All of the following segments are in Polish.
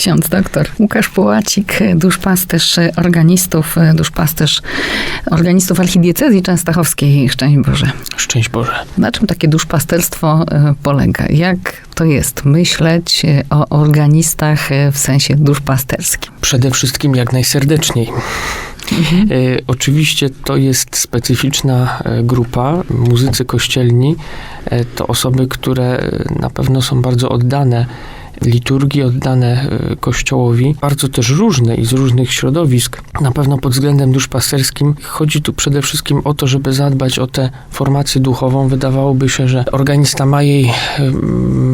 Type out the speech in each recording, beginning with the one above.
Ksiądz doktor Łukasz Połacik, duszpasterz organistów, duszpasterz organistów archidiecezji częstochowskiej. Szczęść Boże. Szczęść Boże. Na czym takie duszpasterstwo e, polega? Jak to jest myśleć e, o organistach e, w sensie duszpasterskim? Przede wszystkim jak najserdeczniej. Mhm. E, oczywiście to jest specyficzna grupa. Muzycy kościelni e, to osoby, które na pewno są bardzo oddane liturgii oddane e, Kościołowi, bardzo też różne i z różnych środowisk. Na pewno pod względem duszpasterskim chodzi tu przede wszystkim o to, żeby zadbać o tę formację duchową. Wydawałoby się, że organista ma jej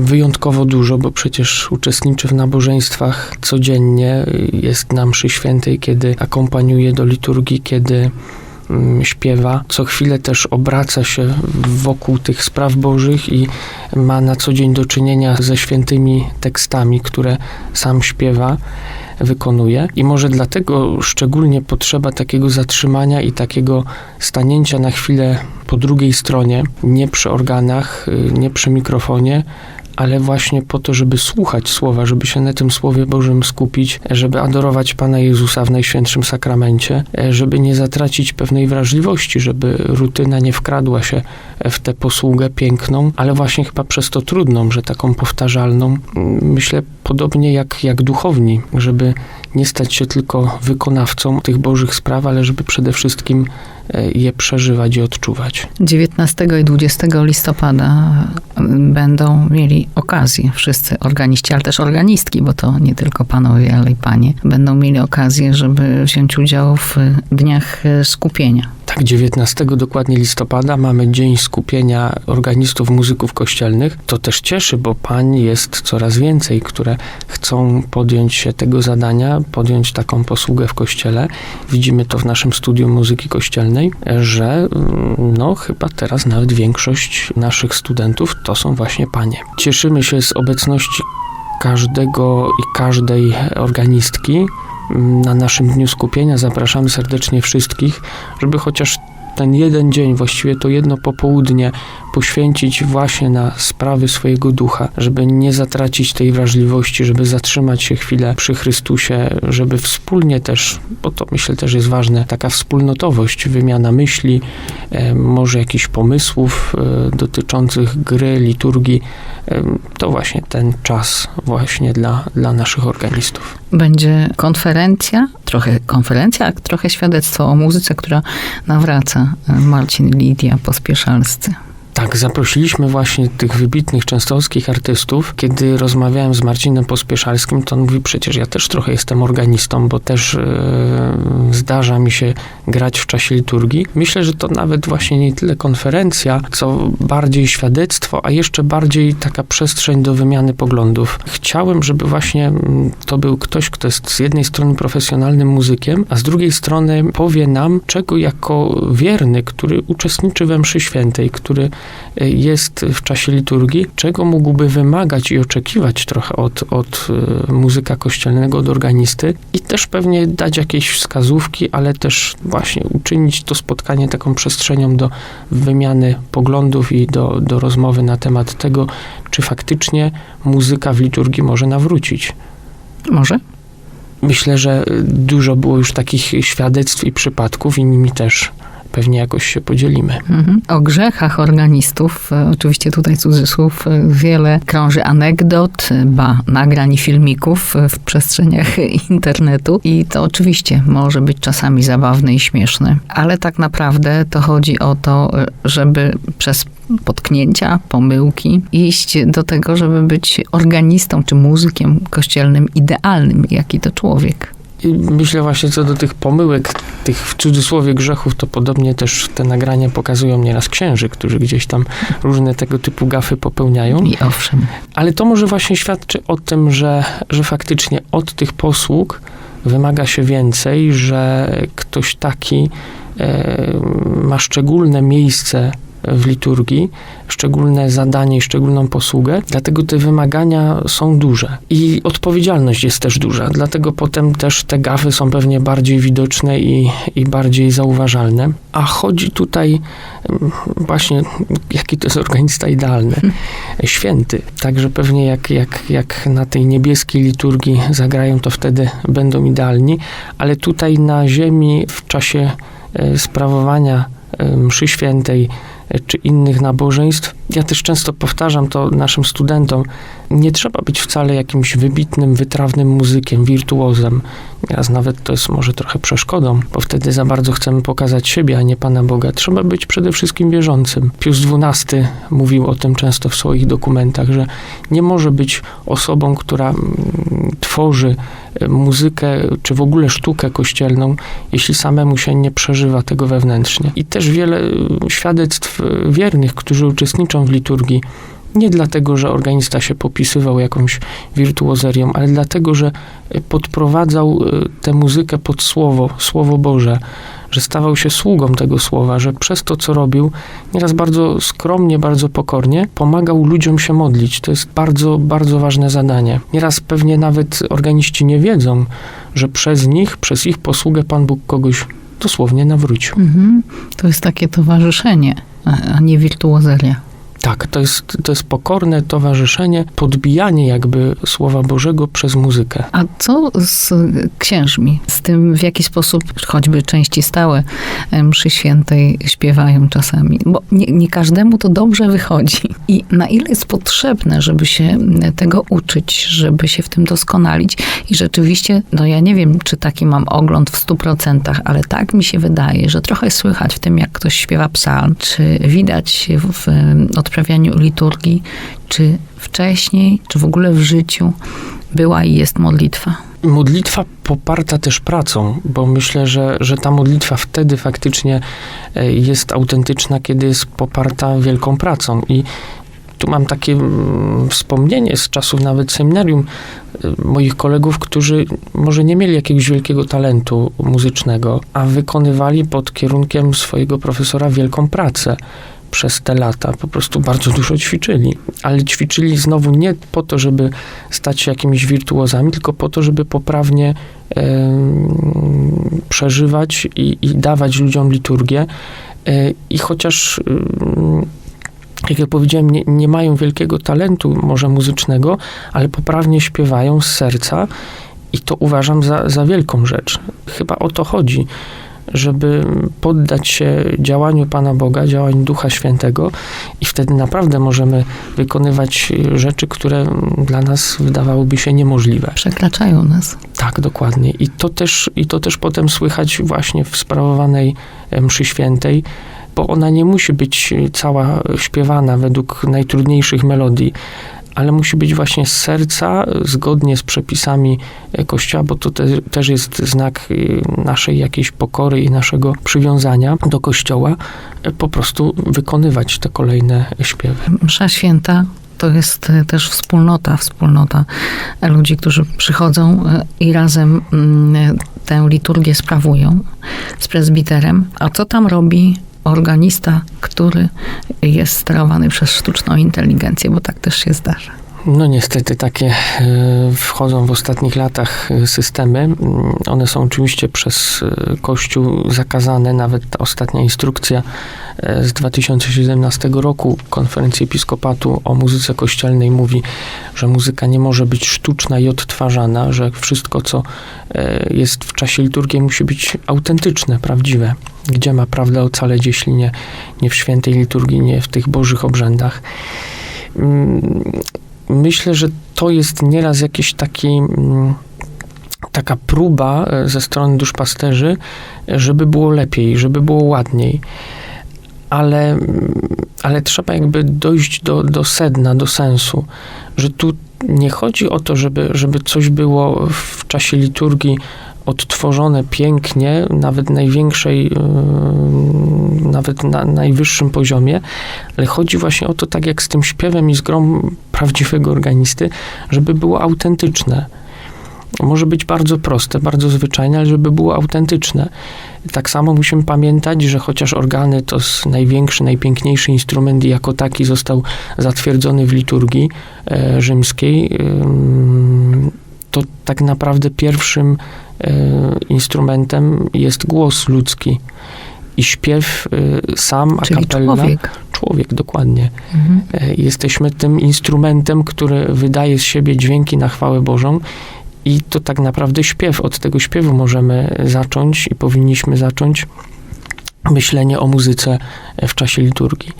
wyjątkowo dużo, bo przecież uczestniczy w nabożeństwach codziennie, jest na mszy świętej, kiedy akompaniuje do liturgii, kiedy śpiewa, co chwilę też obraca się wokół tych spraw bożych i ma na co dzień do czynienia ze świętymi tekstami, które sam śpiewa wykonuje. I może dlatego szczególnie potrzeba takiego zatrzymania i takiego stanięcia na chwilę po drugiej stronie, nie przy organach, y, nie przy mikrofonie, ale właśnie po to, żeby słuchać słowa, żeby się na tym Słowie Bożym skupić, żeby adorować Pana Jezusa w Najświętszym Sakramencie, żeby nie zatracić pewnej wrażliwości, żeby rutyna nie wkradła się w tę posługę piękną, ale właśnie chyba przez to trudną, że taką powtarzalną. Myślę podobnie jak, jak duchowni, żeby nie stać się tylko wykonawcą tych Bożych spraw, ale żeby przede wszystkim e, je przeżywać i odczuwać. 19 i 20 listopada będą mieli okazję, wszyscy organiści, ale też organistki, bo to nie tylko panowie, ale i panie, będą mieli okazję, żeby wziąć udział w dniach skupienia. Tak, 19 dokładnie listopada mamy Dzień Skupienia Organistów Muzyków Kościelnych. To też cieszy, bo pań jest coraz więcej, które chcą podjąć się tego zadania, podjąć taką posługę w kościele. Widzimy to w naszym studium muzyki kościelnej, że mm, no chyba teraz nawet większość naszych studentów to są właśnie panie. Cieszymy się z obecności każdego i każdej organistki, na naszym dniu skupienia zapraszamy serdecznie wszystkich, żeby chociaż ten jeden dzień, właściwie to jedno popołudnie poświęcić właśnie na sprawy swojego ducha, żeby nie zatracić tej wrażliwości, żeby zatrzymać się chwilę przy Chrystusie, żeby wspólnie też, bo to myślę też jest ważne, taka wspólnotowość, wymiana myśli, e, może jakichś pomysłów e, dotyczących gry, liturgii, e, to właśnie ten czas właśnie dla, dla naszych organistów. Będzie konferencja, trochę konferencja, trochę świadectwo o muzyce, która nawraca Marcin Lidia Pospieszalscy. Tak, zaprosiliśmy właśnie tych wybitnych częstochowskich artystów. Kiedy rozmawiałem z Marcinem Pospieszalskim, to on mówi, przecież ja też trochę jestem organistą, bo też e, zdarza mi się grać w czasie liturgii. Myślę, że to nawet właśnie nie tyle konferencja, co bardziej świadectwo, a jeszcze bardziej taka przestrzeń do wymiany poglądów. Chciałem, żeby właśnie to był ktoś, kto jest z jednej strony profesjonalnym muzykiem, a z drugiej strony powie nam, czego jako wierny, który uczestniczy we mszy świętej, który jest w czasie liturgii, czego mógłby wymagać i oczekiwać trochę od, od e, muzyka kościelnego, od organisty i też pewnie dać jakieś wskazówki, ale też właśnie uczynić to spotkanie taką przestrzenią do wymiany poglądów i do, do rozmowy na temat tego, czy faktycznie muzyka w liturgii może nawrócić. Może? Myślę, że dużo było już takich świadectw i przypadków i nimi też pewnie jakoś się podzielimy. Mhm. O grzechach organistów, e, oczywiście tutaj cudzysłów, e, wiele krąży anegdot, ba, nagrań filmików e, w przestrzeniach internetu i to oczywiście może być czasami zabawne i śmieszne, ale tak naprawdę to chodzi o to, żeby przez potknięcia, pomyłki iść do tego, żeby być organistą czy muzykiem kościelnym idealnym, jaki to człowiek. I myślę właśnie co do tych pomyłek, tych w cudzysłowie grzechów, to podobnie też te nagrania pokazują nieraz księży, którzy gdzieś tam różne tego typu gafy popełniają. I owszem. Ale to może właśnie świadczy o tym, że, że faktycznie od tych posług wymaga się więcej, że ktoś taki e, ma szczególne miejsce w liturgii, szczególne zadanie i szczególną posługę, dlatego te wymagania są duże. I odpowiedzialność jest też duża, dlatego potem też te gafy są pewnie bardziej widoczne i, i bardziej zauważalne. A chodzi tutaj mm, właśnie, jaki to jest organista idealny, święty. Także pewnie jak, jak, jak na tej niebieskiej liturgii zagrają, to wtedy będą idealni, ale tutaj na ziemi w czasie e, sprawowania e, mszy świętej czy innych nabożeństw. Ja też często powtarzam to naszym studentom. Nie trzeba być wcale jakimś wybitnym, wytrawnym muzykiem, wirtuozem. Nieraz nawet to jest może trochę przeszkodą, bo wtedy za bardzo chcemy pokazać siebie, a nie Pana Boga. Trzeba być przede wszystkim wierzącym. Pius XII mówił o tym często w swoich dokumentach, że nie może być osobą, która mm, tworzy muzykę, czy w ogóle sztukę kościelną, jeśli samemu się nie przeżywa tego wewnętrznie. I też wiele e, świadectw wiernych, którzy uczestniczą w liturgii, nie dlatego, że organista się popisywał jakąś wirtuozerią, ale dlatego, że podprowadzał e, tę muzykę pod słowo, słowo Boże, że stawał się sługą tego słowa, że przez to, co robił, nieraz bardzo skromnie, bardzo pokornie, pomagał ludziom się modlić. To jest bardzo, bardzo ważne zadanie. Nieraz pewnie nawet organiści nie wiedzą, że przez nich, przez ich posługę Pan Bóg kogoś dosłownie nawrócił. Mhm. To jest takie towarzyszenie, a nie wirtuozeria. Tak, to jest, to jest pokorne towarzyszenie, podbijanie jakby Słowa Bożego przez muzykę. A co z księżmi? Z tym, w jaki sposób choćby części stałe e, mszy świętej śpiewają czasami? Bo nie, nie każdemu to dobrze wychodzi. I na ile jest potrzebne, żeby się tego uczyć, żeby się w tym doskonalić? I rzeczywiście, no ja nie wiem, czy taki mam ogląd w stu procentach, ale tak mi się wydaje, że trochę słychać w tym, jak ktoś śpiewa psalm, czy widać w em, odprawianiu liturgii, czy wcześniej, czy w ogóle w życiu była i jest modlitwa. Modlitwa poparta też pracą, bo myślę, że, że ta modlitwa wtedy faktycznie e, jest autentyczna, kiedy jest poparta wielką pracą. I tu mam takie mm, wspomnienie z czasów nawet seminarium e, moich kolegów, którzy może nie mieli jakiegoś wielkiego talentu muzycznego, a wykonywali pod kierunkiem swojego profesora wielką pracę przez te lata. Po prostu bardzo dużo ćwiczyli. Ale ćwiczyli znowu nie po to, żeby stać się jakimiś wirtuozami, tylko po to, żeby poprawnie przeżywać i, i dawać ludziom liturgię. E, I chociaż, jak ja powiedziałem, nie, nie mają wielkiego talentu może muzycznego, ale poprawnie śpiewają z serca i to uważam za, za wielką rzecz. Chyba o to chodzi, żeby poddać się działaniu Pana Boga, działaniu Ducha Świętego i wtedy naprawdę możemy wykonywać rzeczy, które dla nas wydawałoby się niemożliwe. Przekraczają nas. Tak, dokładnie. I to też, i to też potem słychać właśnie w sprawowanej e, mszy świętej, bo ona nie musi być cała śpiewana według najtrudniejszych melodii, ale musi być właśnie z serca, zgodnie z przepisami e, Kościoła, bo to te, też jest znak e, naszej jakiejś pokory i naszego przywiązania do Kościoła, e, po prostu wykonywać te kolejne śpiewy. Msza święta to jest też wspólnota, wspólnota ludzi, którzy przychodzą i razem mm, tę liturgię sprawują z prezbiterem. A co tam robi organista, który jest sterowany przez sztuczną inteligencję, bo tak też się zdarza. No niestety takie e, wchodzą w ostatnich latach e, systemy. Mm, One są oczywiście przez e, Kościół zakazane. Nawet ta ostatnia instrukcja z 2017 roku konferencji episkopatu o muzyce kościelnej mówi, że muzyka nie może być sztuczna i odtwarzana, że wszystko, co jest w czasie liturgii musi być autentyczne, prawdziwe. Gdzie ma prawda ocaleć, jeśli nie, nie w świętej liturgii, nie w tych bożych obrzędach. Myślę, że to jest nieraz jakiś taki, mm, taka próba e, ze strony duszpasterzy, e, żeby było lepiej, żeby było ładniej. Ale, mm, ale trzeba jakby dojść do, do sedna, do sensu, że tu nie chodzi o to, żeby, żeby coś było w czasie liturgii odtworzone pięknie, nawet największej, yy, nawet na najwyższym poziomie, ale chodzi właśnie o to, tak jak z tym śpiewem i z grą prawdziwego organisty, żeby było autentyczne. Może być bardzo proste, bardzo zwyczajne, ale żeby było autentyczne. Tak samo musimy pamiętać, że chociaż organy to największy, najpiękniejszy instrument i jako taki został zatwierdzony w liturgii e, rzymskiej, ym, to tak naprawdę pierwszym e, instrumentem jest głos ludzki. I śpiew e, sam, a Czyli kapella. człowiek. Człowiek, dokładnie. Mhm. E, Jesteśmy tym instrumentem, który wydaje z siebie dźwięki na chwałę Bożą. I to tak naprawdę śpiew. Od tego śpiewu możemy zacząć i powinniśmy zacząć myślenie o muzyce w czasie liturgii.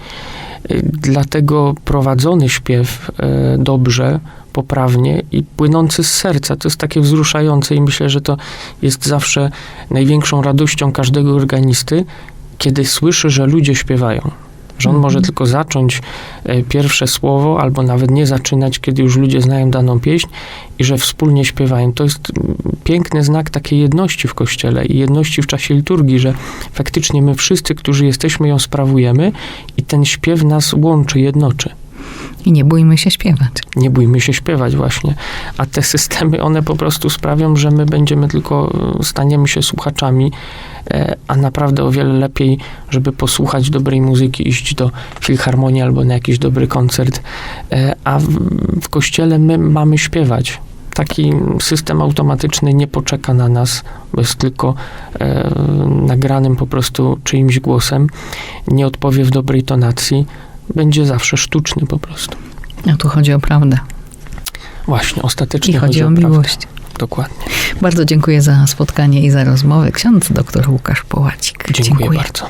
E, Dlatego prowadzony śpiew e, dobrze, poprawnie i płynący z serca, to jest takie wzruszające i myślę, że to jest zawsze największą radością każdego organisty, kiedy słyszy, że ludzie śpiewają. Że on Mhm. może tylko zacząć e, pierwsze słowo, albo nawet nie zaczynać, kiedy już ludzie znają daną pieśń i że wspólnie śpiewają. To jest piękny znak takiej jedności w Kościele i jedności w czasie liturgii, że faktycznie my wszyscy, którzy jesteśmy, ją sprawujemy i ten śpiew nas łączy, jednoczy. I nie bójmy się śpiewać. Nie bójmy się śpiewać właśnie. A te systemy, one po prostu sprawią, że my będziemy tylko, e, staniemy się słuchaczami, e, a naprawdę o wiele lepiej, żeby posłuchać dobrej muzyki, iść do filharmonii albo na jakiś dobry koncert. E, A w, w kościele my mamy śpiewać. Taki system automatyczny nie poczeka na nas, bo jest tylko e, nagranym po prostu czyimś głosem, nie odpowie w dobrej tonacji, będzie zawsze sztuczny po prostu. A tu chodzi o prawdę. Właśnie, ostatecznie I chodzi o prawdę. miłość. Dokładnie. Bardzo dziękuję za spotkanie i za rozmowę. Ksiądz dr Łukasz Połacik. Dziękuję, bardzo.